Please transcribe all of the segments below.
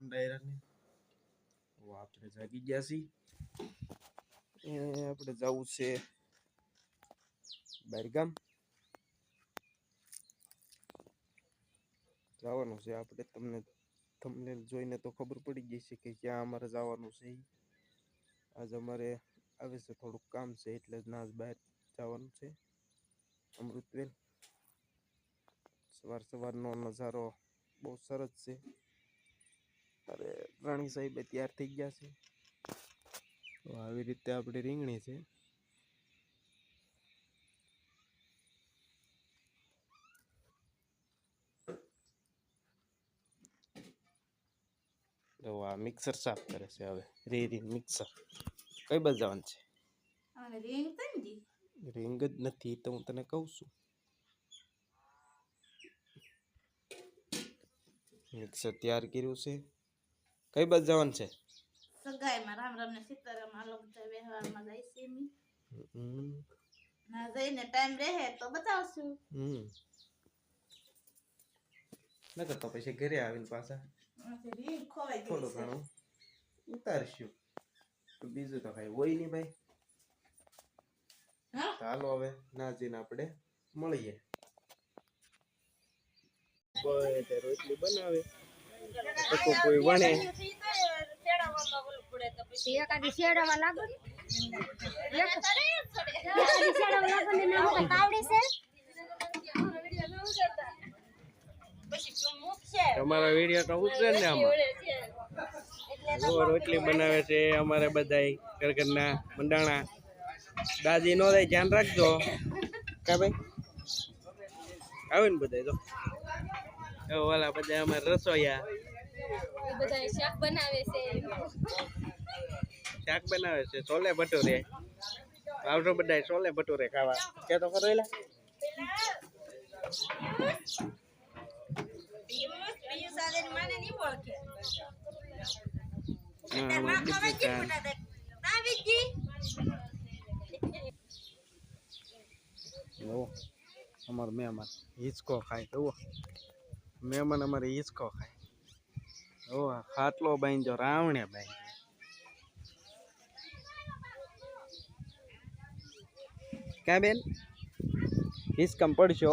ડાયરાને? આપણે જાગી ગયા છીએ આપણે જવું છે બહારગામ. જવાનું છે આપણે. તમને તમને જોઈને તો ખબર પડી ગઈ છે કે ક્યાં અમારે જવાનું છે. આજ અમારે આવે છે થોડુંક કામ છે, એટલે જ ના જ બહાર જવાનું છે. અમૃતવેલ. સવાર સવારનો નજારો બહુ સરસ છે. અરે રાણી સાહેબે તૈયાર થઈ ગયા છે. તો આવી રીતે આપણી રીંગણી છે. તો આ મિક્સર સાફ કરે છે હવે. રી રી મિક્સર કઈ બાજુ જવાનું છે રિંગ રીંગ જ નથી તો હું તને કહું છું. મિક્સર તૈયાર કર્યું છે. કઈ બાજુ જવાનું છે? સગાઈમાં રામ રામ ને સીતારામ આ લોકો વ્યવહારમાં જાય છે ના જઈને ટાઈમ રહે તો બતાવશું. હમ. નકર તો પછી ઘરે આવીને પાછા થોડું ઘણું ઉતારશું. તો બીજું તો કઈ હોય નહીં ભાઈ. હા? તો હવે ના જઈને આપણે મળીએ. રોટલી બનાવે. તો કોઈ વણે. એકાદી શેડામાં લાગો એકાદી શેડામાં લાગો ને? નામ તો તાવડી છે તમારા વીડિયો તો ઉતરે ને આમાં. રોટલી બનાવે છે અમારે બધાય ઘર ઘરના મંડાણા. દાદી નો ધ્યાન રાખજો. કા ભાઈ? આવે ને બધા હવે ઓલા બધા અમારે રસોઈયા શાક બનાવે છે. શાક બનાવે છે છોલે ભટુરે. આવજો બધા છોલે ભટુરે ખાવા. કે તો ખરો એલા. અમારે જુઓ અમારો હિંચકો ખાય. જુઓ મહેમાન અમારે હિંચકો ખાય. ઓહ, ખાટલો બાંધજો રાવણે બાંધ્યો. ક્યાં બેન? હિંચકામ પડશો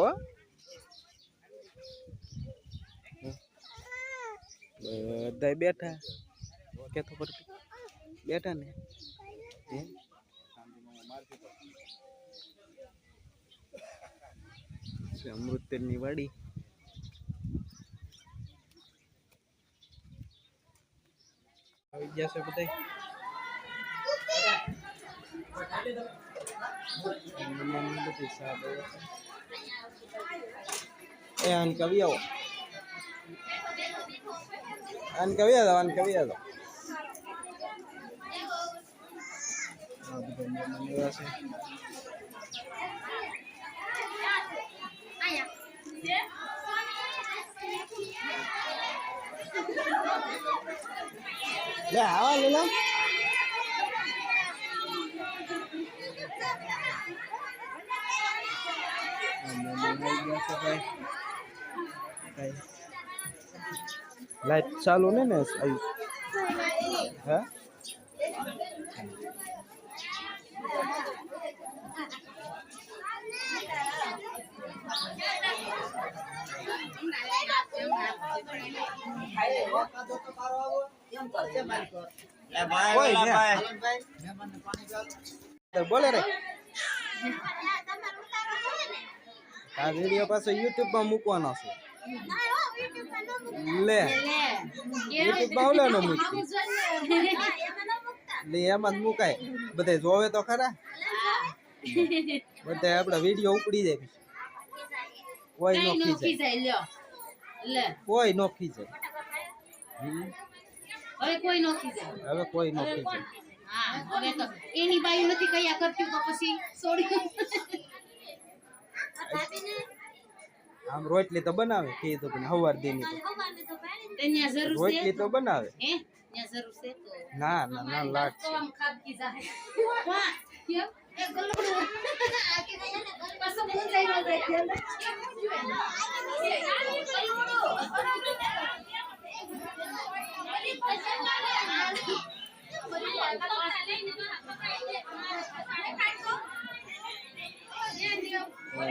બધા બેઠા. કે તો બેઠા ને? હે? અમૃતની વાડી. આવી ગયા છે બધા એ આન કવિ આવો. આન કવિ આવો, આન કવિ આવો. આ બધા મહેમાન આવ્યા છે લે આવા લીલા. લાઈટ ચાલુ ને ને હે કોઈ ને બોલે રે આ વીડિયો પાછો યુટ્યુબમાં મૂકવાનો છે. લે. યુટ્યુબમાં ઓલાનો મૂકી લે એમાં જ મુકાય. બધે જોવે તો ખરા. બધે આપડા વીડિયો ઉપડી જાય કોઈ નો ખીજાય. કોઈ નો ખીજાય. હવે કોઈ નો ખીજાય હવે કોઈ નો ખીજાય હા હવે તો એની બાઈ નથી કયા કરતી તો પછી છોડી આમ રોટલી તો બનાવે કીધું પણ હવાર દીની તો. ત્યાં જરૂર છે રોટલી તો બનાવે. હે? ત્યાં જરૂર છે તો. ના ના ના લાગ તો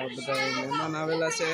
બધા મહેમાન આવેલા છે.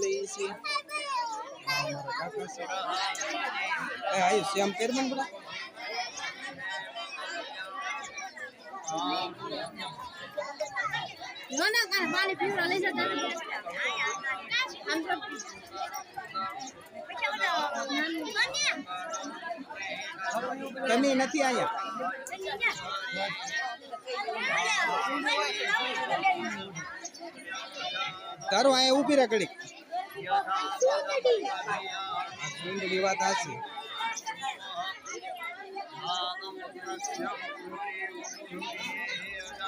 લઈએ છીએ આ અમારા છે આયુ શ્યામ પેરમન બધા નો ના કાલ પાણી પીવડા લઈ જતા આમ તો કમી નથી આવ્યા તારું અહીંયા ઊભી રહે ઘડીક. આ સુંદરી વાત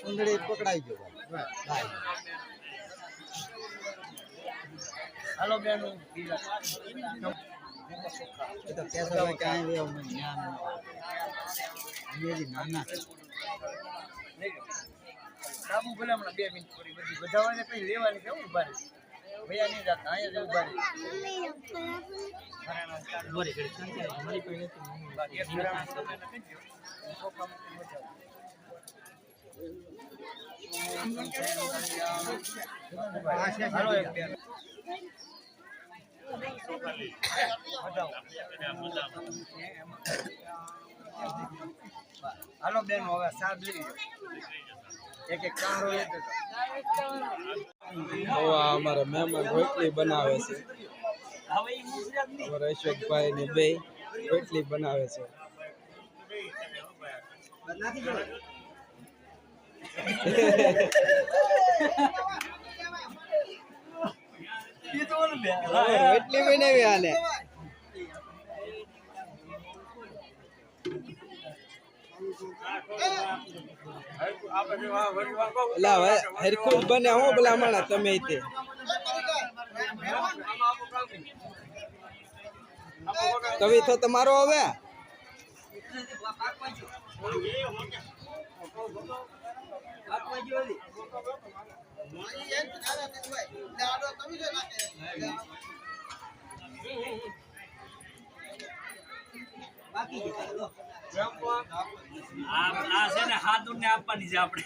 સુંદરી પકડાઈ ગયો હાલો બેન. એ તો ક્યાંય જ્ઞાન બી નાના છે. સાબુ ભલે હમણાં બે મિનિટ પૂરી બધી બધાવાને પછી લેવાની કેવું ઊભા રહે ભૈયા નહીં જતા અહીંયા જ ઊભા રહે બાકી એક ફેરામાં તમે એને કહી દ્યો. સોફામાં મજા આવે. હાલો એક હાલો બેન હવે સાહેબ લઈ અમારા મહેમાન રોટલી બનાવે છે. અમારા અશોકભાઈ ને બે રોટલી બનાવે છે. રોટલી બનાવી આને એટલે હવે હરખું બને હું પેલા માણા તમે તે. કવિ તો તમારો હવે? આ આ છે ને હાથ આપવાની છે આપણે.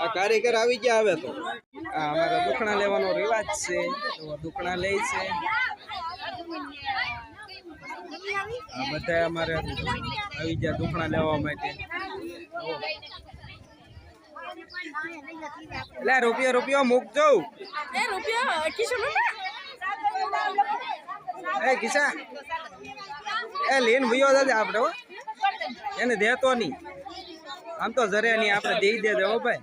આ કારીગર આવી ગયા હવે તો. આ અમારા દુખણા લેવાનો રિવાજ છે, તો દુખણા લે છે. આ બધા અમારે આવી ગયા દુખણા લેવા માટે. એટલે રૂપિયો રૂપિયો મૂકજો એ કિસા એ લીન ભયો દાદા આપણે હો. એને દેતો નહીં. આમ તો જરે નહીં આપણે દઈ દેજો ભાઈ.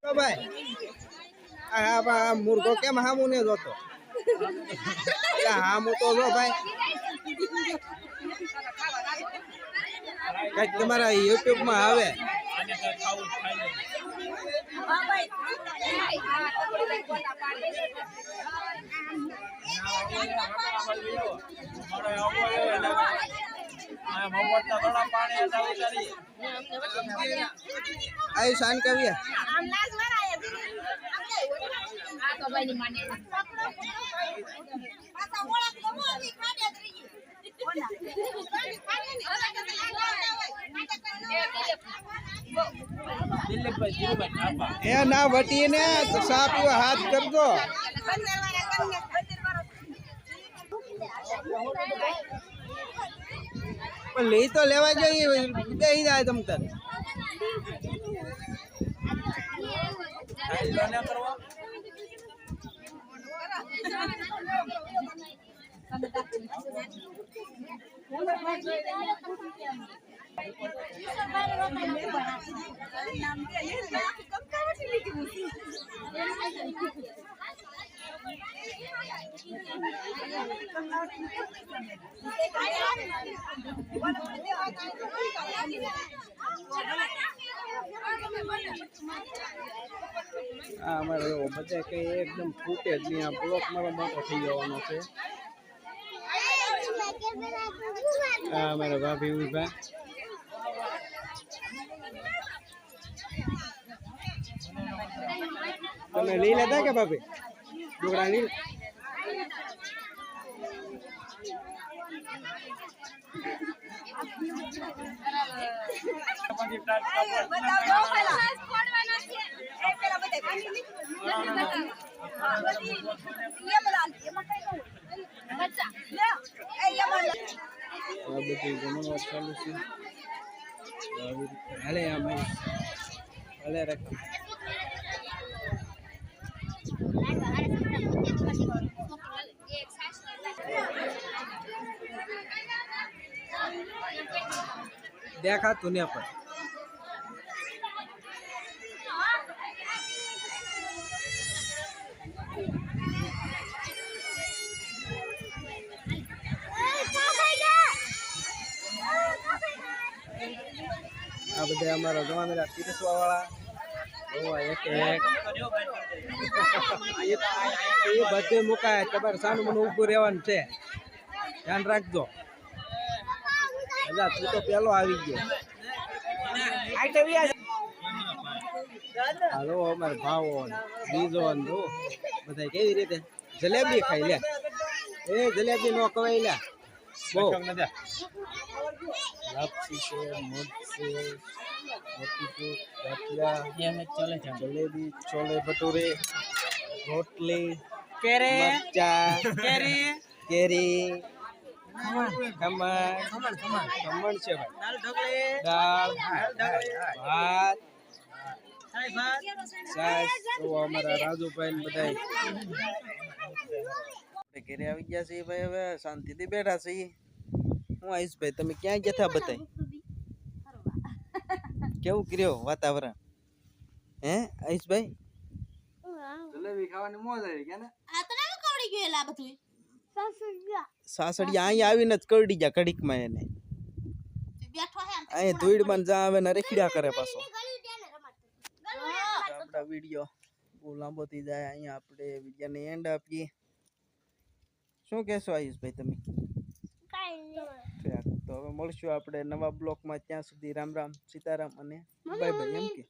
તો ભાઈ આ આ મુર્ગો કેમ હામુ ને જોતો હામું તો જો ભાઈ કંઈક તમારા યુટ્યુબમાં આવે આને કઈ ખાવું જ ખાઈ લે આવવું હોય એટલે આ મફતના થોડા પાણી હતા ઉતારી આયુ શાન કવિએ દિલીપભાઈ ધીરુભાઈ ઢાપા એ ના વટીએ ને સાપ સા હાથ કરજો. પણ લઈ તો લેવા જઈએ બેસી જાય તમ તાર ખાઈ લો ને કરવા આ અમારે બધા કઈ એકદમ ફૂટે જ નહીં. આ બ્લોક મારો મોટો થઈ જવાનો છે. આ અમારા ભાભી ઊભા. તમે લઈ લેતા કે ભાભી? ડોકડા લઈ પછી બધી જમણવાર ચાલુ છે. હાલે આમ હાલે રાખ. દેખાતું ને પણ. બધા અમારા જવાના પીરસવા વાળા બધે મુકાય. તમારે સાનું ઊભું રહેવાનું છે. ધ્યાન રાખજો. અલા તું તો પેલો આવી ગયો. હાલો, અમારે ભાવો બીજો જો બધા કેવી રીતે? જલેબી ખાઈ લે. એ જલેબી નો કવાય લે. બહુ. લાપસી છે મગ છે મોતીચૂર ગાંઠિયા જલેબી છોલે ભટુરે રોટલી મરચા કેરી કેરી ખમણ ખમણ છે ભાઈ દાળ ભાત છાશ તો અમારા રાજુભાઈ ને બધા ઘરે આવી ગયા છીએ ભાઈ હવે શાંતિથી બેઠા છીએ હું આવીશ ભાઈ તમે ક્યાં ગયા હતા બતાય કેવું કર્યો વાતાવરણ? હે આયુષભાઈ? જલેબી ખાવાની મોજ આવી ગયા ને? આ તો ના કવડી ગયું એલા બધું સાસડિયા અહીંયા આવીને જ કરડી ગયા કડીકમાં એને. બેઠો હે અહીંયા ધૂળમાં જા આવે ને રેખડ્યા કરે પાછો. આપણા વીડિયો બહુ લાંબો થઈ જાય અહીંયા આપણે વિડીયોને એન્ડ આપીએ. શું કહેશો આયુષભાઈ તમે? ઠીક, તો હવે મળશું આપણે નવા બ્લોકમાં. ત્યાં સુધી રામ રામ સીતારામ અને બાય એમ કે.